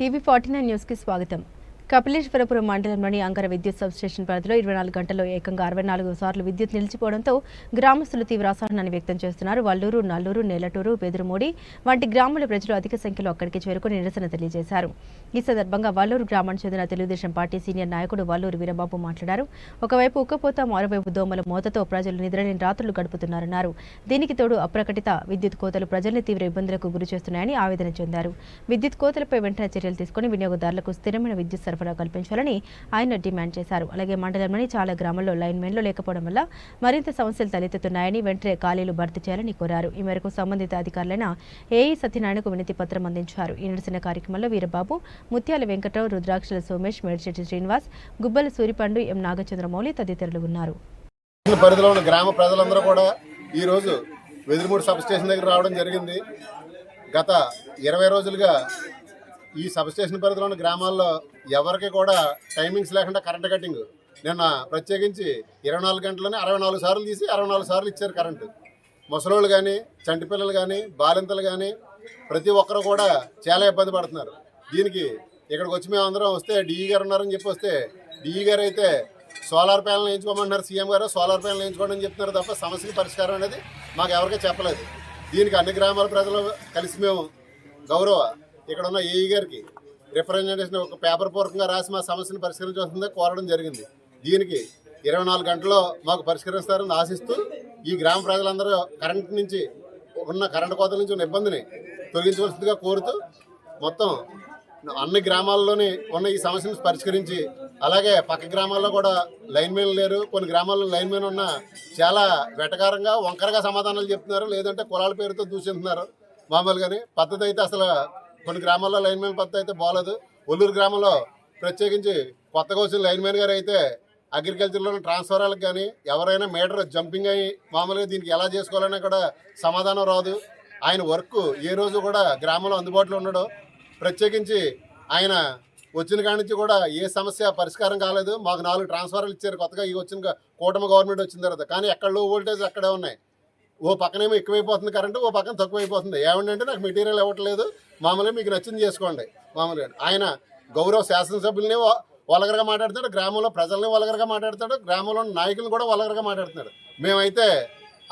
TV forty nine న్యూస్కి స్వాగతం. కపిలేశ్వరపురం మండలంలోని అంగర విద్యుత్ సబ్స్టేషన్ పరిధిలో ఇరవై నాలుగు గంటల్లో ఏకంగా అరవై నాలుగు సార్లు విద్యుత్ నిలిచిపోవడంతో గ్రామస్తులు తీవ్ర అసహనాన్ని వ్యక్తం చేస్తున్నారు. వల్లూరు నల్లూరు నెలటూరు బెదురుమూడి వంటి గ్రామాల ప్రజలు అధిక సంఖ్యలో అక్కడికి చేరుకుని నిరసన తెలియజేశారు. ఈ సందర్భంగా వల్లూరు గ్రామానికి చెందిన తెలుగుదేశం పార్టీ సీనియర్ నాయకుడు వల్లూరు వీరబాబు మాట్లాడారు. ఒకవైపు ఉక్కపోత మరోవైపు దోమల మోతతో ప్రజలు నిద్రలేని రాత్రులు గడుపుతున్నారన్నారు. దీనికి తోడు అప్రకటిత విద్యుత్ కోతలు ప్రజల్ని తీవ్ర ఇబ్బందులకు గురి చేస్తున్నాయని ఆవేదన చెందారు. విద్యుత్ కోతలపై వెంటనే చర్యలు తీసుకుని వినియోగదారులకు స్థిరమైన విద్యుత్ సరఫరా కల్పించాలని ఆయన డిమాండ్ చేశారు. అలాగే మండలంలోని చాలా గ్రామాల్లో లైన్మెన్లు లేకపోవడం వల్ల మరింత సమస్యలు తలెత్తుతున్నాయని వెంటనే ఖాళీలు భర్తీ చేయాలని కోరారు. ఈ మేరకు సంబంధిత అధికారులైన ఏఈ సత్యనారాయణకు వినతి పత్రం అందించారు. ఈ నిరసన కార్యక్రమంలో వీరబాబు ముత్యాల వెంకటరావు రుద్రాక్షల సోమేష్ మేడిశెట్టి శ్రీనివాస్ గుబ్బల సూరిపండు ఎం నాగచంద్రమౌళి తదితరులు ఉన్నారు. పరిధిలో ఉన్న గ్రామ ప్రజలందరూ కూడా ఈరోజు వెదురుమూడి సబ్ స్టేషన్ దగ్గర రావడం జరిగింది. గత ఇరవై రోజులుగా ఈ సబ్స్టేషన్ పరిధిలో ఉన్న గ్రామాల్లో ఎవరికి కూడా టైమింగ్స్ లేకుండా కరెంట్ కట్టింగ్ నిన్న ప్రత్యేకించి ఇరవై నాలుగు గంటలని అరవై నాలుగు సార్లు తీసి అరవై నాలుగు సార్లు ఇచ్చారు కరెంటు ముసలోళ్ళు కానీ చంటి పిల్లలు కానీ బాలింతలు కానీ ప్రతి ఒక్కరు కూడా చాలా ఇబ్బంది పడుతున్నారు. దీనికి ఇక్కడికి వచ్చి మేము అందరం వస్తే డిఈ గారు ఉన్నారని చెప్పి వస్తే డిఈ గారు అయితే సోలార్ ప్యానల్ వేయించుకోమంటున్నారు. సీఎం గారు సోలార్ ప్యానల్ వేయించుకోండి అని చెప్తున్నారు తప్ప సమస్యకి పరిష్కారం అనేది మాకు ఎవరికీ చెప్పలేదు. దీనికి అన్ని గ్రామాల ప్రజలు కలిసి మేము గౌరవ ఇక్కడ ఉన్న ఏఈ గారికి రిప్రజెంటేషన్ ఒక పేపర్ పూర్వకంగా రాసి మా సమస్యను పరిష్కరించాల్సిందే కోరడం జరిగింది. దీనికి ఇరవై నాలుగు గంటల్లో మాకు పరిష్కరిస్తారని ఆశిస్తూ ఈ గ్రామ ప్రజలందరూ కరెంట్ నుంచి ఉన్న కరెంటు కోతల నుంచి ఉన్న ఇబ్బందిని తొలగించవలసిందిగా కోరుతూ మొత్తం అన్ని గ్రామాల్లోని ఉన్న ఈ సమస్యను పరిష్కరించి అలాగే పక్క గ్రామాల్లో కూడా లైన్ మెన్ లేరు. కొన్ని గ్రామాల్లో లైన్ మెన్ ఉన్న చాలా వెటకారంగా వంకరగా సమాధానాలు చెప్తున్నారు. లేదంటే కులాల పేరుతో దూషిస్తున్నారు మామూలుగానే. పద్ధతి అయితే అసలు కొన్ని గ్రామాల్లో లైన్ మెన్ పద్ధతి అయితే బాగలేదు. ఒల్లూరు గ్రామంలో ప్రత్యేకించి కొత్తగా వచ్చిన లైన్మెన్ గారు అయితే అగ్రికల్చర్లో ట్రాన్స్ఫరాలకు కానీ ఎవరైనా మీటర్ జంపింగ్ అయ్యి మామూలుగా దీనికి ఎలా చేసుకోవాలన్నా కూడా సమాధానం రాదు. ఆయన వర్క్ ఏ రోజు కూడా గ్రామంలో అందుబాటులో ఉండడు. ప్రత్యేకించి ఆయన వచ్చిన కాడి నుంచి కూడా ఏ సమస్య పరిష్కారం కాలేదు. మాకు నాలుగు ట్రాన్స్ఫర్లు ఇచ్చారు కొత్తగా. ఈ వచ్చిన కూటమి గవర్నమెంట్ వచ్చిన తర్వాత. కానీ ఎక్కడ లో వోల్టేజ్ అక్కడే ఉన్నాయి. ఓ పక్కనేమో ఎక్కువైపోతుంది కరెంటు ఓ పక్కన తక్కువైపోతుంది. ఏమంటే నాకు మెటీరియల్ ఇవ్వట్లేదు. మామూలుగా మీకు నచ్చింది చేసుకోండి. మామూలుగా ఆయన గౌరవ శాసనసభ్యుల్ని వలగరగా మాట్లాడుతాడు గ్రామంలో ప్రజల్ని వలగరగా మాట్లాడతాడు గ్రామంలో ఉన్న నాయకులను కూడా వలగరగా మాట్లాడుతున్నాడు. మేమైతే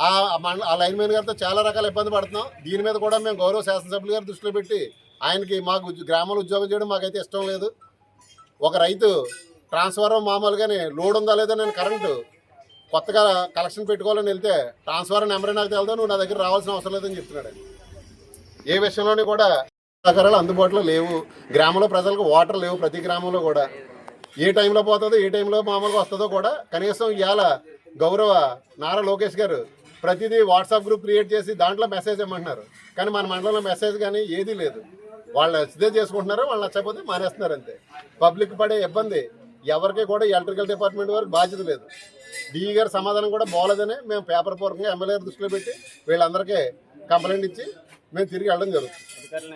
ఆ ఆ లైన్ మ్యాన్ గారితో చాలా రకాల ఇబ్బంది పడుతున్నాం. దీని మీద కూడా మేము గౌరవ శాసనసభ్యులు గారు దృష్టిలో పెట్టి ఆయనకి మాకు గ్రామంలో ఉద్యోగం చేయడం మాకైతే ఇష్టం లేదు. ఒక రైతు ట్రాన్స్ఫార్మర్ మామూలుగానే లోడ్ ఉందా లేదా నేను కరెంటు కొత్తగా కలెక్షన్ పెట్టుకోవాలని వెళ్తే ట్రాన్స్ఫార్మర్ నెంబర్ నాకు తెలియదు నువ్వు నా దగ్గర రావాల్సిన అవసరం లేదని చెప్తున్నాడు ఏ విషయంలోని కూడా సహకారాలు అందుబాటులో లేవు. గ్రామంలో ప్రజలకు వాటర్ లేవు ప్రతి గ్రామంలో కూడా. ఏ టైంలో పోతుందో ఏ టైంలో మామూలుగా వస్తుందో కూడా కనీసం ఇవాళ గౌరవ నారా లోకేష్ గారు ప్రతిదీ వాట్సాప్ గ్రూప్ క్రియేట్ చేసి దాంట్లో మెసేజ్ ఇమ్మంటున్నారు. కానీ మన మండలంలో మెసేజ్ కానీ ఏదీ లేదు. వాళ్ళు నచ్చితే చేసుకుంటున్నారు వాళ్ళు నచ్చకపోతే మానేస్తున్నారు అంతే. పబ్లిక్ పడే ఇబ్బంది ఎవరికి కూడా ఎలక్ట్రికల్ డిపార్ట్మెంట్ వారికి బాధ్యత లేదు. డిఈ గారి సమాధానం కూడా బాగోలేదని మేము పేపర్ పూర్వకంగా ఎమ్మెల్యే దృష్టిలో పెట్టి వీళ్ళందరికీ కంప్లైంట్ ఇచ్చి మేము తిరిగి వెళ్ళడం జరుగుతుంది.